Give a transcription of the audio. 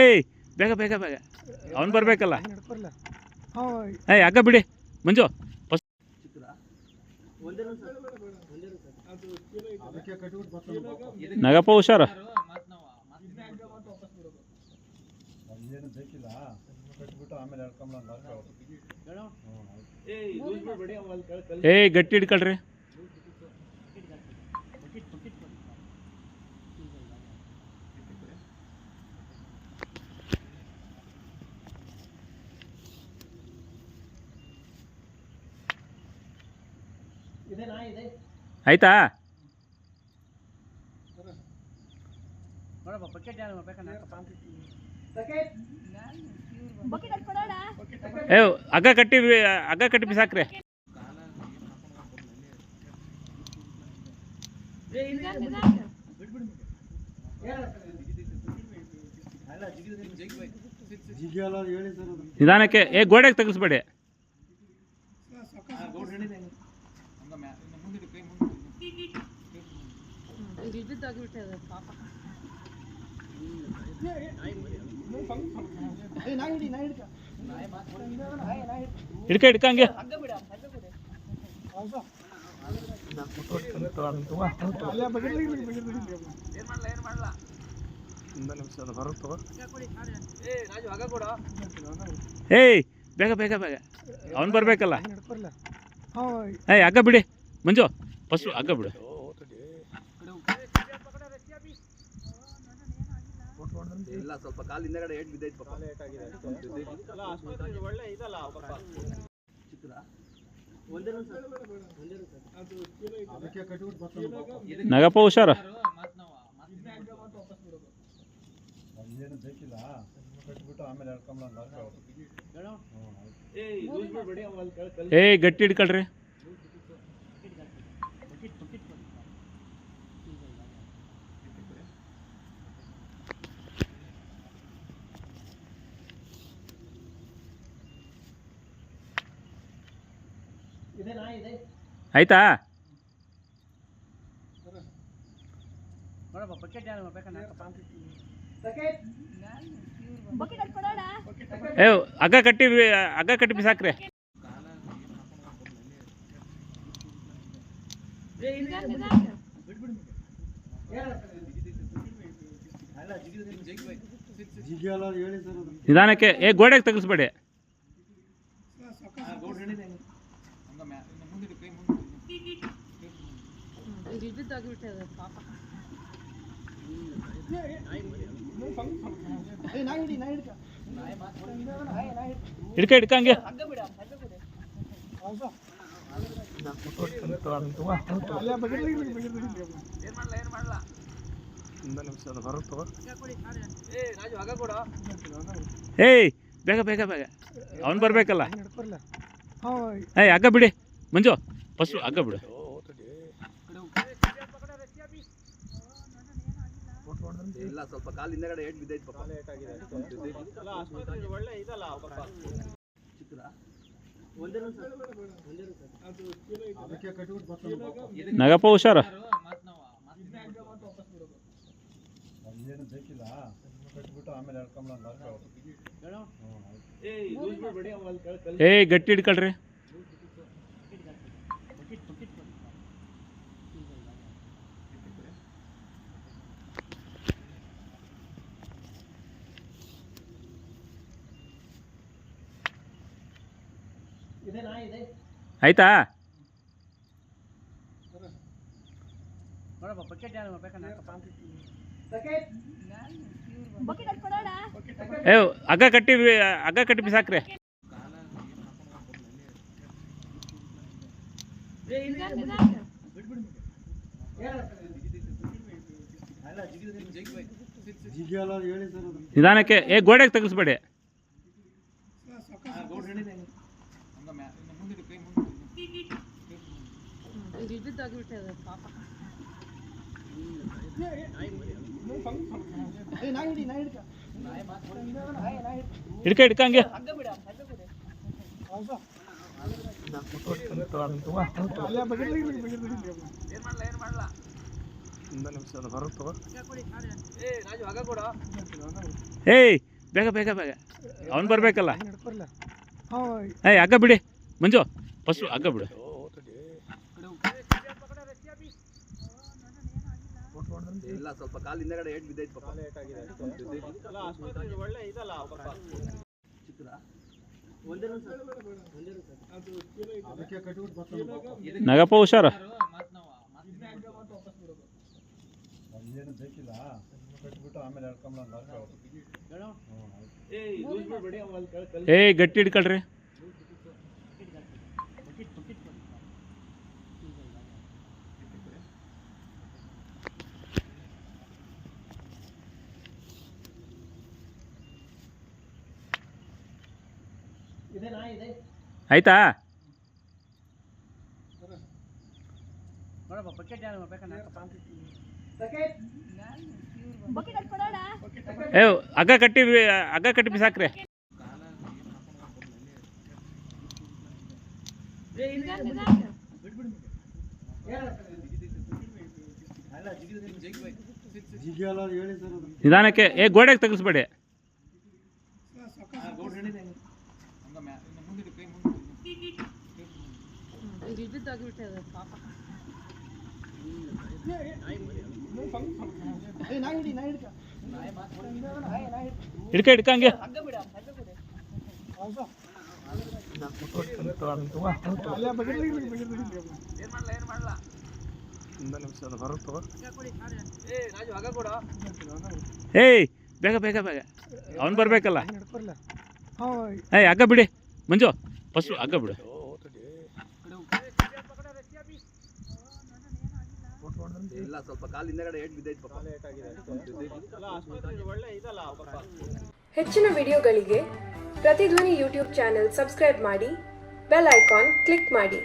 ಏಯ್ ಬೇಗ ಬೇಗ ಬೇಗ. ಅವ್ನು ಬರಬೇಕಲ್ಲ. ಏಯ್ ಅಕ್ಕ ಬಿಡಿ. ಮಂಜು ಫಸ್ಟ್ ನಗಪ್ಪ ಹುಷಾರ? ಅಲ್ಲೇನು ಬೇಕಿಲ್ಲ ಕಟ್ಬಿಟ್ಟು ಆಮೇಲೆ ಎಳ್ಕೊಂಬಂದು ಏಯ್ ಗಟ್ಟಿ ಹಿಡ್ಕೊಳ್ರಿ. ಆಯ್ತಾ? ಏ ಹಗ್ಗ ಕಟ್ಟಿ ಹಗ್ಗ ಕಟ್ಟಿ ಬಿಸಾಕ್ರಿ. ಜಿಗಿಯಲ್ಲ ಹೇಳಿ ಸರ್ ನಿಧಾನಕ್ಕೆ ಏ ಗೋಡೆಗೆ ತೆಗಿಸ್ಬೇಡಿ. ಬಿದ್ದೋಗ್ಬಿಟ್ಟದ ಪಾಪ. ಹಿಡ್ಕ ಹಿಡ್ಕ ಹಂಗೆ. ಏಯ್, ಬೇಗ ಬೇಗ ಬೇಗ. ಅವ್ನು ಬರಬೇಕಲ್ಲ. ಏಯ್ ಹಗ್ಗ ಬಿಡಿ. ಮಂಜು, ಫಸ್ಟ್ ಹಗ್ಗ ಬಿಡು. ಇಲ್ಲ ಸ್ವಲ್ಪ ಕಾಲು ಹಿಂದೆಗಡೆ ಏಟ್ ಬಿದ್ದೈತೆ ಪಾಪ. ಅದಕ್ಕೆ ಕಟ್ಬಿಟ್ಟು ಚಿತ್ರ ನಗಪ್ಪ ಹುಷಾರ? ಏ ಬೇಕಿಲ್ಲ ಕಟ್ಬಿಟ್ಟು ಆಮೇಲೆ ಏಯ್, ಗಟ್ಟಿ ಹಿಡ್ಕೊಳ್ರಿ. ಆಯ್ತಾ? ಬಕೆಟ್ ಕೊಡೋಣ ಏ ಹಗ್ಗ ಕಟ್ಟಿ ಹಗ್ಗ ಕಟ್ಟಿ ಬಿಸಾಕ್ರಿ. ಜಿಗಿಯಲ್ಲ ಹೇಳಿ ಸರ್ ನಿಧಾನಕ್ಕೆ ಏ ಗೋಡೆಗೆ ತೆಗಿಸ್ಬೇಡಿ. ಬಿದ್ದೋಗ್ಬಿಟ್ಟದ ಪಾಪ. ಹಿಡ್ಕ ಹಿಡ್ಕ ಹಂಗೆ. ಏಯ್, ಬೇಗ ಬೇಗ ಬೇಗ. ಅವ್ನು ಬರಬೇಕಲ್ಲ. ಏಯ್ ಹಗ್ಗ ಬಿಡಿ. ಮಂಜು ಫಸ್ಟ್ ಹಗ್ಗ ಬಿಡು. ಇಲ್ಲ ಸ್ವಲ್ಪ ಕಾಲು ಹಿಂದೆಗಡೆ ಏಟ್ ಬಿದ್ದೈತೆ ಪಾಪ. ಒಳ್ಳೆ ಇದಲ್ಲ ನಗಪ್ಪ ಹುಷಾರ? ಏ ಬೇಕಿಲ್ಲ. ಕಟ್ಬಿಟ್ಟು ಆಮೇಲೆ ಏ ಗಟ್ಟಿ ಹಿಡ್ಕೊಳ್ರಿ. ಆಯ್ತಾ? ಏ ಹಗ್ಗ ಕಟ್ಟಿ ಹಗ್ಗ ಕಟ್ಟಿ ಬಿಸಾಕ್ರಿ. ಜಿಗಿಯಲ್ಲ ಹೇಳಿ ಸರ್ ನಿಧಾನಕ್ಕೆ ಏ ಗೋಡೆಗೆ ತೆಗಿಸ್ಬೇಡಿ ಬಿದ್ದೋಗ್ಬಿಟ್ಟದ ಪಾಪ. ಹಿಡ್ಕ ಹಿಡ್ಕ ಹಂಗೆ. ಏಯ್ ಬೇಗ ಬೇಗ ಬೇಗ. ಅವನು ಬರಬೇಕಲ್ಲ. ಏಯ್ ಹಗ್ಗ ಬಿಡಿ. ಮಂಜು ಫಸ್ಟು ಹಗ್ಗ ಬಿಡು. ಇಲ್ಲ ಸ್ವಲ್ಪ ಕಾಲು ಹಿಂದೆಗಡೆ ಏಟ್ ಬಿದ್ದೈತೆ ಪಾಪ. ಅದಕ್ಕೆ ಇದಲ್ಲ. ನಗಪ್ಪ ಹುಷಾರ ಏ ಬೇಕಿಲ್ಲ ಕಟ್ಟಿಬಿಟ್ಟು ಆಮೇಲೆ ಏಯ್ ಗಟ್ಟಿ ಹಿಡ್ಕೊಳ್ರಿ. ಆಯ್ತಾ? ಏ ಹಗ್ಗ ಕಟ್ಟಿ ಹಗ್ಗ ಕಟ್ಟಿ ಬಿಸಾಕ್ರಿ. ನಿಧಾನಕ್ಕೆ ಏ ಗೋಡೆಗೆ ತೆಗಿಸ್ಬೇಡಿ ಹಿಡ್ಕ. ಹಿಡ್ಕ. ಹಂಗೆ. ಏಯ್ ಬೇಗ ಬೇಗ ಬೇಗ. ಅವನು ಬರಬೇಕಲ್ಲ. ಏಯ್, ಹಗ್ಗ ಬಿಡಿ. ಮಂಜು ಫಸ್ಟು ಹಗ್ಗ ಬಿಡು. ಹೆಚ್ಚಿನ ವಿಡಿಯೋಗಳಿಗೆ ಪ್ರತಿಧ್ವನಿ ಯೂಟ್ಯೂಬ್ ಚಾನೆಲ್ ಸಬ್ಸ್ಕ್ರೈಬ್ ಮಾಡಿ, ಬೆಲ್ ಐಕಾನ್ ಕ್ಲಿಕ್ ಮಾಡಿ.